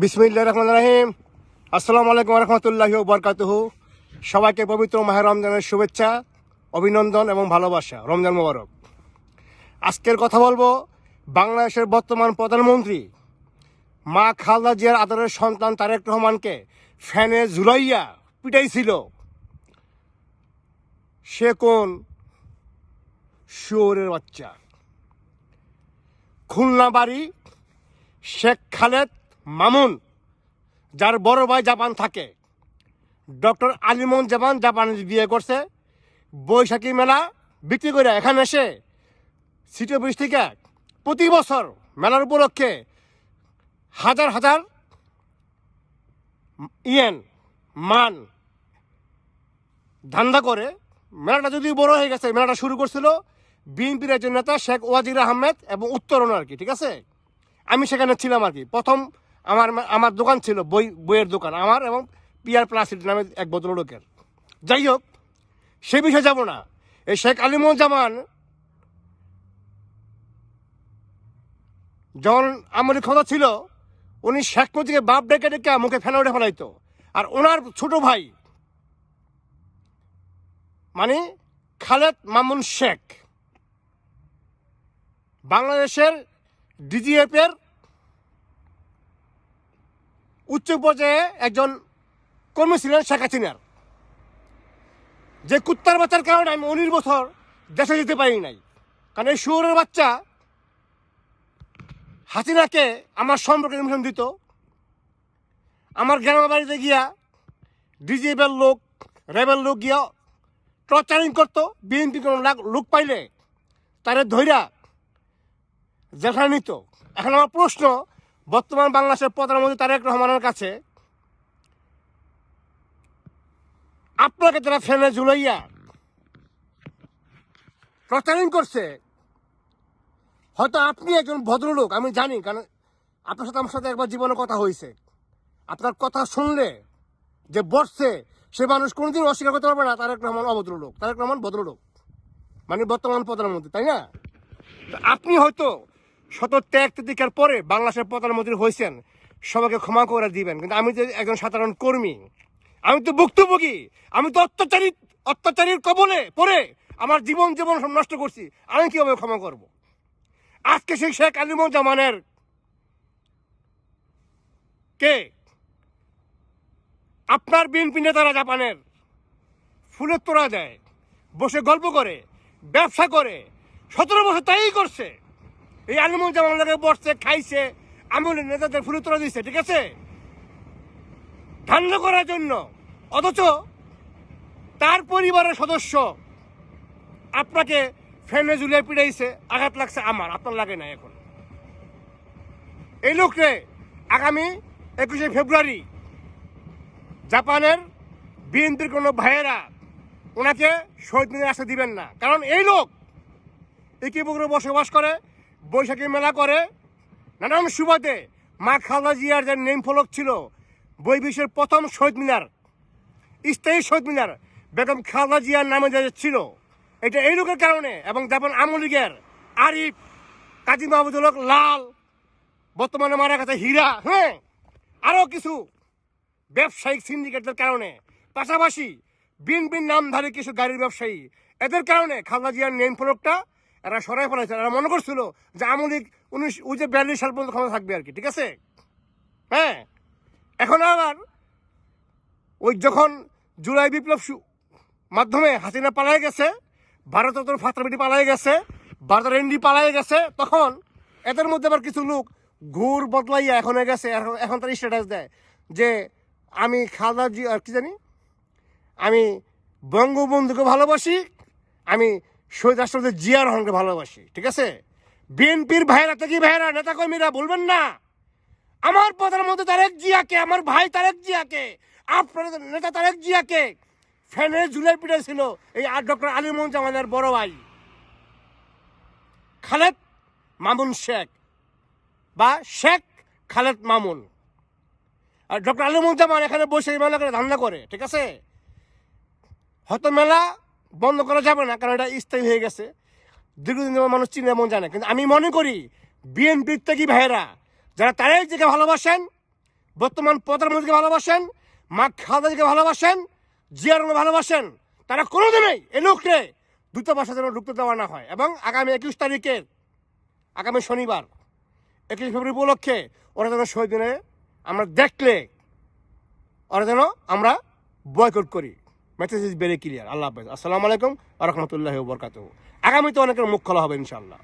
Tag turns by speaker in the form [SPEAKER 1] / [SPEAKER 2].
[SPEAKER 1] বিসমিল্লা রহমান রাহিম। আসসালামু আলাইকুম রহমতুল্লাহ বরকাতুহু সবাইকে পবিত্র মাহের রমজানের শুভেচ্ছা, অভিনন্দন এবং ভালোবাসা। রমজান মোবারক। আজকের কথা বলব বাংলাদেশের বর্তমান প্রধানমন্ত্রী মা খালদা জিয়ার আদরের সন্তান তারেক রহমানকে ফ্যানে ঝুলাইয়া পিটাইছিল। সে কোন? শুয়োরের বাচ্চা। খুলনা বাড়ি শেখ খালেদ মামুন, যার বড় ভাই জাপান থাকে। ডক্টর আলিমন জাপান জাপানে বিয়ে করছে। বৈশাখী মেলা বিক্রি করে এখানে এসে সিটি অফিস থেকে প্রতি বছর মেলার উপলক্ষে হাজার হাজার ইয়েন, মান ধান্দা করে মেলাটা যদি বড় হয়ে গেছে, মেলাটা শুরু করছিল বিএনপির একজন নেতা শেখ ওয়াজির আহমেদ এবং উত্তরণ আর কি, ঠিক আছে? আমি সেখানে ছিলাম আর কি। প্রথম আমার আমার দোকান ছিল, বই, বইয়ের দোকান, আমার এবং পিয়ার প্লাসিড নামে এক ভদ্রলোকের। যাই হোক, সে বিষয়ে যাব না। এই শেখ আলিমুজ্জামান যখন আমলি ক্ষমতা ছিল, উনি শেখ মুজিকে বাপ ডেকে ডেকে মুখে ফেলে উঠে ফেলাইতো। আর ওনার ছোট ভাই মানে খালেদ মামুন শেখ, বাংলাদেশের ডিজিএফ এর উচ্চ পর্যায়ে একজন কর্মী ছিলেন শেখ হাসিনার। যে কুত্তার বাচ্চার কারণে আমি উনিশ বছর দেশে যেতে পারি নাই। কারণ এই শুয়োরের বাচ্চা হাসিনাকে আমার সম্পর্কে ইনফরমেশন দিত। আমার গ্রামের বাড়িতে গিয়া ডিজিএফের লোক রেবেল লোক গিয়া টর্চারিং করতো, বিএনপি কোনো লোক পাইলে তারে ধৈরা জেলখানে নিত। এখন আমার প্রশ্ন বর্তমান বাংলাদেশের প্রধানমন্ত্রী তারেক রহমানের কাছে আপনাকে তারা ফেলে ঝুলাইয়া টর্চারিং করছে, হয়তো আপনি একজন ভদ্রলোক, আমি জানি, কারণ আপনার সাথে আমার সাথে একবার জীবনে কথা হয়েছে। আপনার কথা শুনলে যে বসছে, সে মানুষ কোনোদিন অস্বীকার করতে পারবে না, তারেক রহমান অভদ্রলোক, তারেক রহমান ভদ্রলোক মানে বর্তমান প্রধানমন্ত্রী, তাই না? আপনি হয়তো ত্যাগ তিতিকার পরে বাংলাদেশের প্রধানমন্ত্রী হয়েছেন সবাইকে ক্ষমা করে দিবেন। কিন্তু আমি যে একজন সাধারণ কর্মী, আমি তো ভুক্তভোগী, আমি তো অত্যাচারী অত্যাচারীর কবলে পরে আমার জীবন জীবন নষ্ট করছি, আমি কীভাবে ক্ষমা করব? আজকে সেই শেখ আলিমুজ্জামানের কে? আপনার বিএনপি নেতারা জাপানের ফুলের তোড়া দেয়, বসে গল্প করে, ব্যবসা করে, সতেরো বছর তাই করছে। এই আলিমুজ্জামান লাগে বসছে, খাইছে আমলের নেতাদের ফুলের তোড়া দিচ্ছে ঠিক আছে? ধান্য করার জন্য। অথচ তার পরিবারের সদস্য আপনাকে ফ্যানে ঝুলিয়ে পিড়াইছে আঘাত লাগছে আমার, আপনার লাগে না এখন। এই লোককে আগামী একুশে ফেব্রুয়ারি জাপানের বিএনপির কোনো ভাইয়েরা ওনাকে শহীদ মিনারে আসতে দিবেন না। কারণ এই লোক ইকিপুকুরে বসবাস করে বৈশাখী মেলা করে। নানান সুবাদে মা খালদা জিয়ার যে নেম ফলক ছিল, বই বিশ্বের প্রথম শহীদ মিনার, স্থায়ী শহীদ মিনার বেগম খালদা জিয়ার নামে যে ছিল, এটা এই লোকের কারণে এবং যেমন আমলিগের আরিফ, কাজী মাহমুদুল হক, লাল, বর্তমানে মারা গেছে হীরা হ্যাঁ আরও কিছু ব্যবসায়িক সিন্ডিকেটের কারণে। পাশাপাশি বিএনপির নামধারী কিছু গাড়ির ব্যবসায়ী, এদের কারণে খালদা জিয়ার নেম ফলকটা এরা সরাই ফেলাইছে এরা মনে করছিল যে আমলিক উনিশ, ওই যে বিয়াল্লিশ সাল পর্যন্ত ক্ষমতা থাকবে আর কি, ঠিক আছে? হ্যাঁ? এখন আবার ওই যখন জুলাই বিপ্লব মাধ্যমে হাসিনা পালাই গেছে, ভারত ফাত্রাবিটি পালাই গেছে ভারতের এনডি পালাই গেছে, তখন এদের মধ্যে আবার কিছু লোক ঘুর বদলাইয়া এখন গেছে, এখন তার স্ট্যাটাস দেয়। যে আমি খালদা জি আর কি জানি? আমি বঙ্গবন্ধুকে ভালোবাসি, আমি শহীদ রাষ্ট্রপতি জিয়া রহমানকে ভালোবাসি, ঠিক আছে? বিএনপির ভাইয়েরা থেকে ভাইয়েরা নেতা কর্মীরা বলবেন না। আমার প্রধানমন্ত্রী তারেক জিয়াকে, আমার ভাই তারেক জিয়াকে, আপনাদের নেতা তারেক জিয়াকে ফ্যানে ঝুলে পিটে ছিল এই আর ডক্টর আলিমুজ্জামানের বড় ভাই। খালেদ মামুন শেখ বা শেখ খালেদ মামুন। আর ডক্টর আলিমুজ্জামান এখানে বসে মেলা করে ধান্দা করে, ঠিক আছে? হয়তো মেলা বন্ধ করা যাবে না, কারণ এটা স্থায়ী হয়ে গেছে। দীর্ঘদিন ধরে মানুষ চিনে এমন জানে। কিন্তু আমি মনে করি বিএনপির থেকে ভাইয়েরা, যারা তারাই যে ভালোবাসেন, বর্তমান প্রধানমন্ত্রীকে ভালোবাসেন মা খালেদাকে ভালোবাসেন জিয়ারকে ভালোবাসেন, তারা কোনোদিনই এই লোককে দূতাবাসে যেন ঢুকতে দেওয়া না হয়। এবং আগামী একুশ তারিখের আগামী শনিবার, একুশ ফেব্রুয়ারি উপলক্ষে ওরা যেন শহীদ দিনে আমরা দেখলে, ওরা যেন আমরা বয়কট করি। Message is very clear Allah হাফেজ আসসালামু আলাইকুম রহমতুল্লাহ বরকাত আগামীতে অনেকের মুখ খোলা হবে ইনশাল্লাহ